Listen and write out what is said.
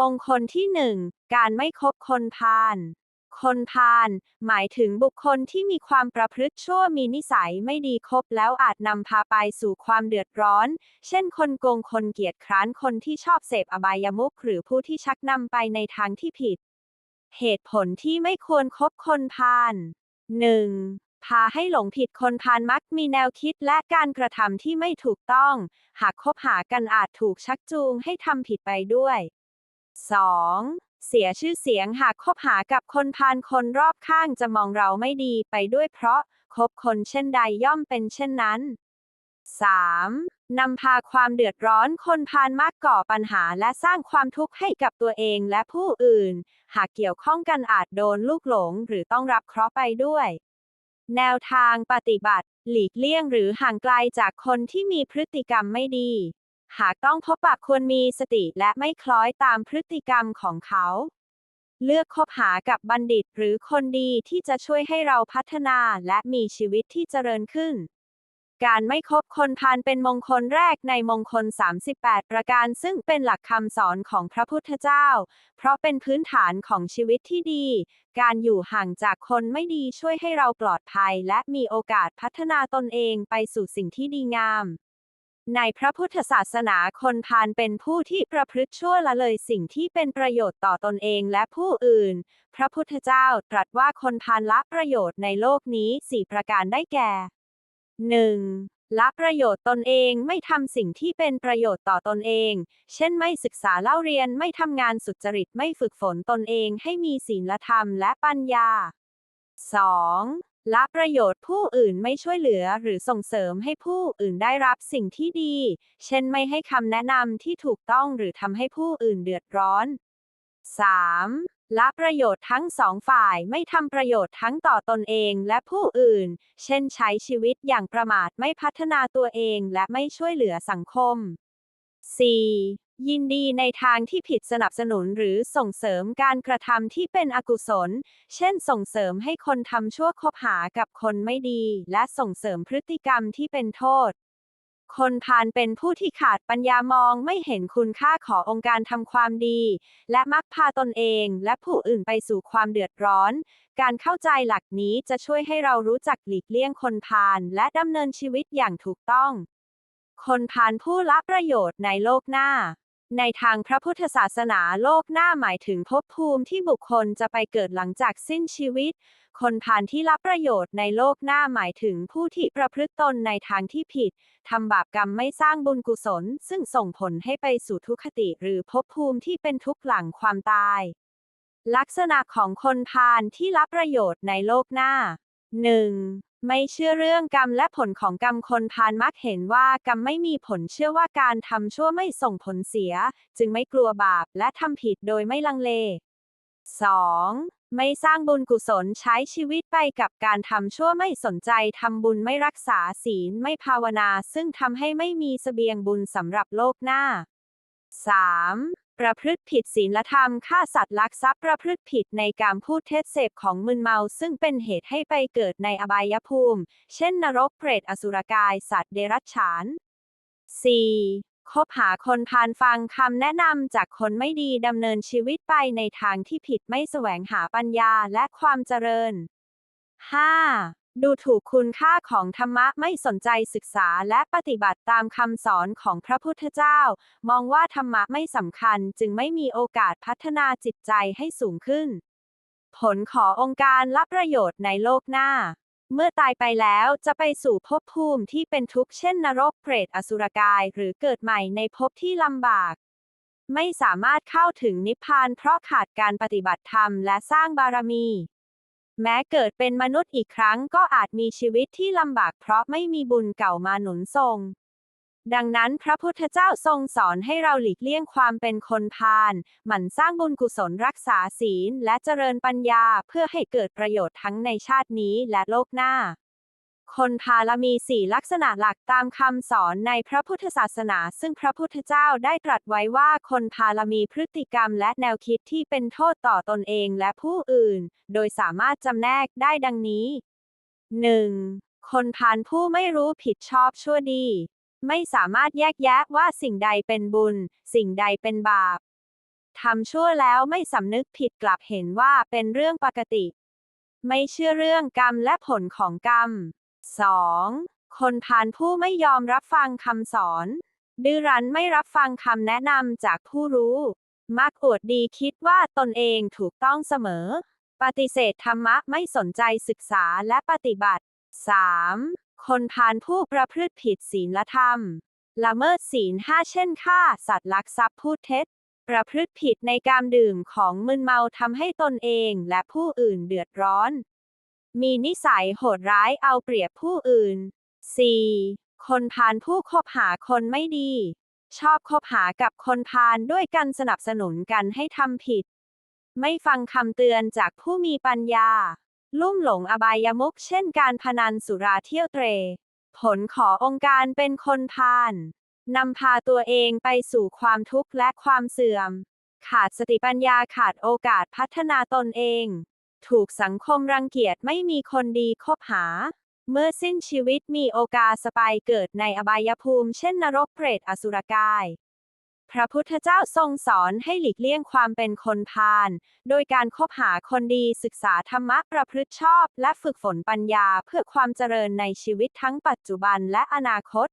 มงคลที่หนึ่งการไม่คบคนพาลคนพาลหมายถึงบุคคลที่มีความประพฤติชั่วมีนิสัยไม่ดีคบแล้วอาจนำพาไปสู่ความเดือดร้อน เช่น คนโกงคนเกียจคร้านคนที่ชอบเสพอบายมุขหรือผู้ที่ชักนำไปในทางที่ผิด เหตุผลที่ไม่ควรคบคนพาล 1. พาให้หลงผิดคนพาลมักมีแนวคิดและการกระทำที่ไม่ถูกต้อง หากคบหากันอาจถูกชักจูงให้ทำผิดไปด้วย 2. เสียชื่อเสียงหากคบหากับคนพาลคนรอบข้างจะมองเราไม่ดีไปด้วยเพราะคบคนเช่นใดย่อมเป็นเช่นนั้น 3. นำพาความเดือดร้อนคนพาลมักก่อปัญหาและสร้างความทุกข์ให้กับตัวเองและผู้อื่น หากเกี่ยวข้องกันอาจโดนลูกหลงหรือต้องรับเคราะห์ไปด้วย แนวทางปฏิบัติ หลีกเลี่ยงหรือห่างไกลจากคนที่มีพฤติกรรมไม่ดี หากต้องพบปะควรมีสติและไม่คล้อยตามพฤติกรรมของเขา เลือกคบหากับบัณฑิตหรือคนดีที่จะช่วยให้เราพัฒนาและมีชีวิตที่เจริญขึ้น การไม่คบคนพาลเป็นมงคลแรกในมงคล 38 ประการซึ่งเป็นหลักคำสอนของพระพุทธเจ้า เพราะเป็นพื้นฐานของชีวิตที่ดี การอยู่ห่างจากคนไม่ดีช่วยให้เราปลอดภัย และมีโอกาสพัฒนาตนเองไปสู่สิ่งที่ดีงาม ในพระพุทธศาสนาคนพาลเป็นผู้ที่ประพฤติชั่วละเลยสิ่งที่เป็นประโยชน์ต่อตนเองและผู้อื่น พระพุทธเจ้าตรัสว่าคนพาลละประโยชน์ในโลกนี้สี่ประการได้แก่ 1. ละประโยชน์ตนเองไม่ทำสิ่งที่เป็นประโยชน์ต่อตนเอง เช่นไม่ศึกษาเล่าเรียนไม่ทำงานสุจริตไม่ฝึกฝนตนเองให้มีศีลธรรมและปัญญา 2. ละประโยชน์ผู้อื่นไม่ช่วยเหลือหรือส่งเสริมให้ผู้อื่นได้รับสิ่งที่ดี เช่นไม่ให้คำแนะนำที่ถูกต้องหรือทำให้ผู้อื่นเดือดร้อน 3. ละประโยชน์ทั้งสองฝ่ายไม่ทำประโยชน์ทั้งต่อตนเองและผู้อื่น เช่นใช้ชีวิตอย่างประมาทไม่พัฒนาตัวเองและไม่ช่วยเหลือสังคม 4. ยินดีในทางที่ผิดสนับสนุนหรือส่งเสริมการกระทำที่เป็นอกุศล เช่นส่งเสริมให้คนทำชั่วคบหากับคนไม่ดี และส่งเสริมพฤติกรรมที่เป็นโทษ คนพาลเป็นผู้ที่ขาดปัญญามองไม่เห็นคุณค่าขององค์การทำความดี และมักพาตนเองและผู้อื่นไปสู่ความเดือดร้อน การเข้าใจหลักนี้จะช่วยให้เรารู้จักหลีกเลี่ยงคนพาลและดำเนินชีวิตอย่างถูกต้อง คนพาลผู้ละประโยชน์ในโลกหน้า ในทางพระพุทธศาสนาโลกหน้าหมายถึงภพภูมิที่บุคคลจะไปเกิดหลังจากสิ้นชีวิต คนพาลที่รับประโยชน์ในโลกหน้าหมายถึงผู้ที่ประพฤติตนในทางที่ผิด ทำบาปกรรมไม่สร้างบุญกุศล ซึ่งส่งผลให้ไปสู่ทุกขติหรือภพภูมิที่เป็นทุกข์หลังความตาย ลักษณะของคนพาลที่รับประโยชน์ในโลกหน้า 1. ไม่เชื่อเรื่องกรรมและผลของกรรมคนพาลมักเห็นว่ากรรมไม่มีผลเชื่อว่าการทำชั่วไม่ส่งผลเสีย จึงไม่กลัวบาปและทำผิดโดยไม่ลังเล 2. ไม่สร้างบุญกุศลใช้ชีวิตไปกับการทำชั่วไม่สนใจทำบุญไม่รักษาศีลไม่ภาวนา ซึ่งทำให้ไม่มีเสบียงบุญสำหรับโลกหน้า 3. ประพฤติผิดศีลธรรมฆ่าสัตว์ลักทรัพย์ประพฤติผิดในการพูดเท็จเสพของมึนเมา ซึ่งเป็นเหตุให้ไปเกิดในอบายภูมิ เช่นนรกเปรตอสุรกาย สัตว์เดรัจฉาน 4. คบหาคนพาลฟังคำแนะนำจากคนไม่ดีดำเนินชีวิตไปในทางที่ผิดไม่แสวงหาปัญญาและความเจริญ 5. ดูถูกคุณค่าของธรรมะไม่สนใจศึกษาและปฏิบัติตามคำสอนของพระพุทธเจ้า มองว่าธรรมะไม่สำคัญจึงไม่มีโอกาสพัฒนาจิตใจให้สูงขึ้น ผลขององค์การรับประโยชน์ในโลกหน้า เมื่อตายไปแล้วจะไปสู่ภพภูมิที่เป็นทุกข์เช่นนรกเปรตอสุรกาย หรือเกิดใหม่ในภพที่ลำบาก ไม่สามารถเข้าถึงนิพพานเพราะขาดการปฏิบัติธรรมและสร้างบารมี แม้เกิดเป็นมนุษย์อีกครั้งก็อาจมีชีวิตที่ลำบากเพราะไม่มีบุญเก่ามาหนุนทรงดังนั้นพระพุทธเจ้าทรงสอนให้เราหลีกเลี่ยงความเป็นคนพาลหมั่นสร้างบุญกุศลรักษาศีลและเจริญปัญญาเพื่อให้เกิดประโยชน์ทั้งในชาตินี้และโลกหน้า คนพาลมีสี่ลักษณะหลักตามคำสอนในพระพุทธศาสนา ซึ่งพระพุทธเจ้าได้ตรัสไว้ว่าคนพาลมีพฤติกรรมและแนวคิดที่เป็นโทษต่อตนเองและผู้อื่น โดยสามารถจำแนกได้ดังนี้ 1. คนพาลผู้ไม่รู้ผิดชอบชั่วดี ไม่สามารถแยกแยะว่าสิ่งใดเป็นบุญ สิ่งใดเป็นบาปทำชั่วแล้วไม่สำนึกผิดกลับเห็นว่าเป็นเรื่องปกติ ไม่เชื่อเรื่องกรรมและผลของกรรม 2. คนพาลผู้ไม่ยอมรับฟังคำสอน ดื้อรั้นไม่รับฟังคำแนะนำจากผู้รู้ มักอวดดีคิดว่าตนเองถูกต้องเสมอ ปฏิเสธธรรมะไม่สนใจศึกษาและปฏิบัติ 3. คนพาลผู้ประพฤติผิดศีลธรรม ละเมิดศีลห้าเช่นฆ่าสัตว์ลักทรัพย์พูดเท็จ ประพฤติผิดในการดื่มของมึนเมาทำให้ตนเองและผู้อื่นเดือดร้อน มีนิสัยโหดร้ายเอาเปรียบผู้อื่น 4. คนพาลผู้คบหาคนไม่ดี ชอบคบหากับคนพาลด้วยกันสนับสนุนกันให้ทำผิด ไม่ฟังคำเตือนจากผู้มีปัญญา ลุ่มหลงอบายมุขเช่นการพนันสุราเที่ยวเตร ผลขอองค์การเป็นคนพาลนำพาตัวเองไปสู่ความทุกข์และความเสื่อม ขาดสติปัญญาขาดโอกาสพัฒนาตนเอง ถูกสังคมรังเกียจไม่มีคนดีคบหา เมื่อสิ้นชีวิตมีโอกาสไปเกิดในอบายภูมิ เช่นนรกเปรตอสุรกาย พระพุทธเจ้าทรงสอนให้หลีกเลี่ยงความเป็นคนพาลโดยการคบหาคนดีศึกษาธรรมะประพฤติชอบ และฝึกฝนปัญญาเพื่อความเจริญในชีวิตทั้งปัจจุบันและอนาคต